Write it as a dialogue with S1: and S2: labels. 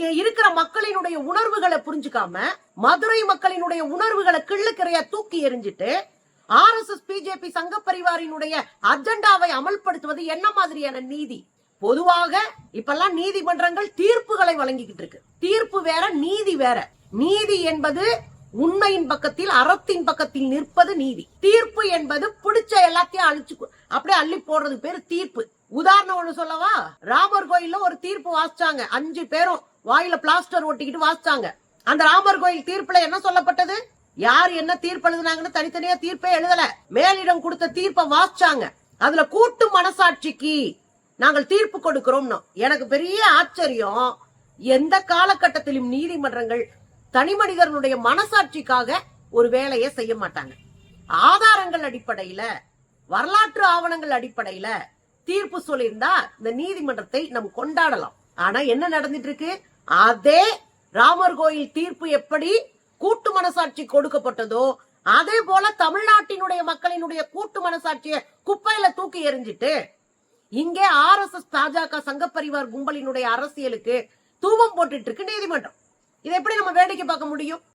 S1: இங்க இருக்கிற மக்களினுடைய உணர்வுகளை புரிஞ்சுக்காம மதுரை மக்களினுடைய உணர்வுகளை கிள்ளுக்கிறையா தூக்கி எறிஞ்சிட்டு R S S BJP Sangh பரிவாரினுடைய அஜெண்டாவை அமல்படுத்துவது என்ன மாதிரியான நீதி? பொதுவாக இப்பெல்லாம் நீதிமன்றங்கள் தீர்ப்புகளை வழங்கிக்கிட்டு இருக்கு. தீர்ப்பு வேற நீதி வேற. நீதி என்பது உண்மையின் பக்கத்தில் அறத்தின் பக்கத்தில் நிற்பது நீதி. தீர்ப்பு என்பது பிடிச்ச எல்லாத்தையும் அழிச்சு அப்படியே அள்ளி போடுறது பேரு தீர்ப்பு. உதாரணம் ஒண்ணு சொல்லவா? ராமர் கோயில்ல ஒரு தீர்ப்பு வாசிச்சாங்க. அஞ்சு பேரும் வாயில பிளாஸ்டர் ஒட்டிக்கிட்டு வாசிச்சாங்க. அந்த ராமர் கோயில் தீர்ப்புல என்ன சொல்லப்பட்டது? யார் என்ன தீர்ப்பு எழுதுனாங்கன்னு தனித்தனியா தீர்ப்பே எழுதல. மேலிடம் கொடுத்த தீர்ப்பை வாசிச்சாங்க. அதுல கூட்டு மனசாட்சிக்கு நாங்கள் தீர்ப்பு கொடுக்கிறோம்னு. எனக்கு பெரிய ஆச்சரியம். எந்த காலகட்டத்திலும் நீதிமன்றங்கள் தனி மனிதர்களுடைய மனசாட்சிக்காக ஒரு வேலையை செய்ய மாட்டாங்க. ஆதாரங்கள் அடிப்படையில வரலாற்று ஆவணங்கள் அடிப்படையில தீர்ப்பு சொல்லியிருந்தா இந்த நீதிமன்றத்தை நம்ம கொண்டாடலாம். ஆனா என்ன நடந்துட்டு இருக்கு? அதே ராமர் கோயில் தீர்ப்பு எப்படி கூட்டு மனசாட்சி கொடுக்கப்பட்டதோ அதே போல தமிழ்நாட்டினுடைய மக்களினுடைய கூட்டு மனசாட்சியை குப்பையில தூக்கி எறிஞ்சிட்டு இங்கே ஆர் எஸ் எஸ் பாஜக சங்கப்பரிவார் கும்பலினுடைய அரசியலுக்கு தூவம் போட்டுட்டு இருக்கு நீதிமன்றம். இதை எப்படி நம்ம வேடிக்கை பார்க்க முடியும்?